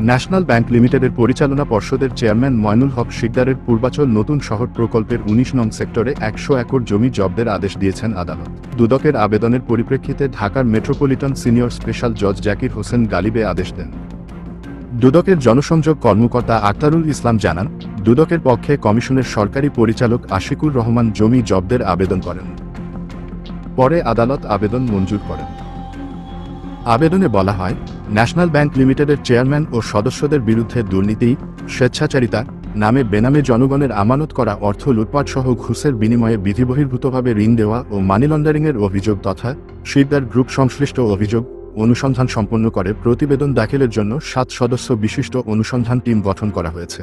National bank লিমিটেডের পরিচালনা পর্ষদের চেয়ারম্যান ময়নুল হক শিকদারের পূর্বাচল নতুন শহর প্রকল্পের উনিশ নং সেক্টরে একশো একর জমি জব্দের আদেশ দিয়েছেন আদালত। দুদকের আবেদনের পরিপ্রেক্ষিতে ঢাকার মেট্রোপলিটন সিনিয়র স্পেশাল জজ জাকির হোসেন গালিবে আদেশ দেন। দুদকের জনসংযোগ কর্মকর্তা আক্তারুল ইসলাম জানান, দুদকের পক্ষে কমিশনের সরকারি পরিচালক আশিকুর রহমান জমি জব্দের আবেদন করেন। পরে আদালত আবেদন মঞ্জুর করেন। আবেদনে বলা হয়, ন্যাশনাল ব্যাংক লিমিটেডের চেয়ারম্যান ও সদস্যদের বিরুদ্ধে দুর্নীতি, স্বেচ্ছাচারিতা, নামে বেনামে জনগণের আমানত করা অর্থ লুটপাট সহ ঘুষের বিনিময়ে বিধিবহির্ভূতভাবে ঋণ দেওয়া ও মানি লন্ডারিংয়ের অভিযোগ তথা শিকদার গ্রুপ সংশ্লিষ্ট অভিযোগ অনুসন্ধান সম্পন্ন করে প্রতিবেদন দাখিলের জন্য সাত সদস্য বিশিষ্ট অনুসন্ধান টিম গঠন করা হয়েছে।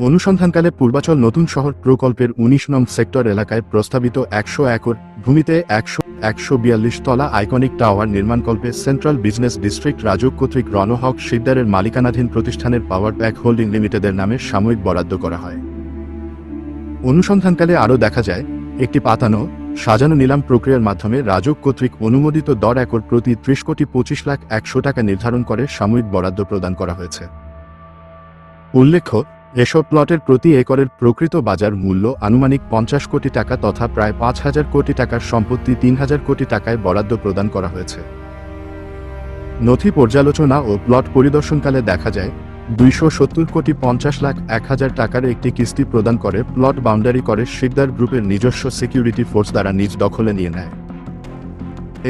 অনুসন্ধানকালে পূর্বাচল নতুন শহর প্রকল্পের উনিশ নং সেক্টর এলাকায় প্রস্তাবিত একশো একর ভূমিতে একশো একশো বিয়াল্লিশ তলা আইকনিক টাওয়ার নির্মাণকল্পে সেন্ট্রাল বিজনেস ডিস্ট্রিক্ট রাজক কর্তৃক রণহক শিকদারের মালিকানাধীন প্রতিষ্ঠানের পাওয়ার প্যাক হোল্ডিং লিমিটেডের নামে সাময়িক বরাদ্দ করা হয়। অনুসন্ধানকালে আরও দেখা যায়, একটি পাতানো, সাজানো নিলাম প্রক্রিয়ার মাধ্যমে রাজক কর্তৃক অনুমোদিত দর একর প্রতি ত্রিশ কোটি পঁচিশ লাখ একশো টাকা নির্ধারণ করে সাময়িক বরাদ্দ প্রদান করা হয়েছে। উল্লেখ্য এসব প্লটের প্রতি একরের প্রকৃত বাজার মূল্য আনুমানিক পঞ্চাশ কোটি টাকা তথা প্রায় পাঁচ হাজার কোটি টাকার সম্পত্তি তিন হাজার কোটি টাকায় বরাদ্দ প্রদান করা হয়েছে। নথি পর্যালোচনা ও প্লট পরিদর্শনকালে দেখা যায়, দুইশো সত্তর কোটি পঞ্চাশ লাখ এক হাজার টাকার একটি কিস্তি প্রদান করে প্লট বাউন্ডারি করে শিকদার গ্রুপের নিজস্ব সিকিউরিটি ফোর্স দ্বারা নিজ দখলে নিয়ে নেয়।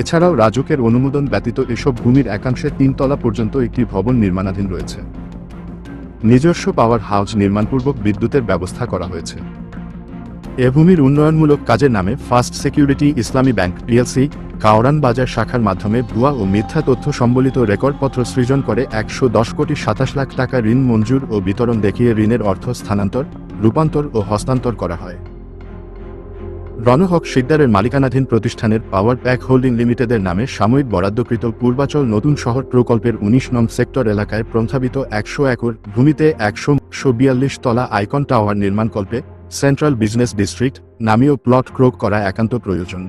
এছাড়াও রাজুকের অনুমোদন ব্যতীত এসব ভূমির একাংশে তিনতলা পর্যন্ত একটি ভবন নির্মাণাধীন রয়েছে। নিজস্ব পাওয়ার হাউস নির্মাণপূর্বক বিদ্যুতের ব্যবস্থা করা হয়েছে। এ ভূমির উন্নয়নমূলক কাজের নামে first security Islami bank PLC, Kawran Bazar শাখার মাধ্যমে ভুয়া ও মিথ্যা তথ্য সম্বলিত রেকর্ডপত্র সৃজন করে একশো দশ কোটি সাতাশ লাখ টাকা ঋণ মঞ্জুর ও বিতরণ দেখিয়ে ঋণের অর্থ স্থানান্তর, রূপান্তর ও হস্তান্তর করা হয়। রণহক শিকদারের মালিকানাধীন প্রতিষ্ঠানের পাওয়ার প্যাক হোল্ডিং লিমিটেডের নামে সাময়িক বরাদ্দকৃত পূর্বাচল নতুন শহর প্রকল্পের উনিশ নং সেক্টর এলাকায় প্রস্তাবিত একশো একর ভূমিতে একশো বিয়াল্লিশ তলা আইকন টাওয়ার নির্মাণকল্পে সেন্ট্রাল বিজনেস ডিস্ট্রিক্ট নামীয় প্লট ক্রোক করা একান্ত প্রয়োজন।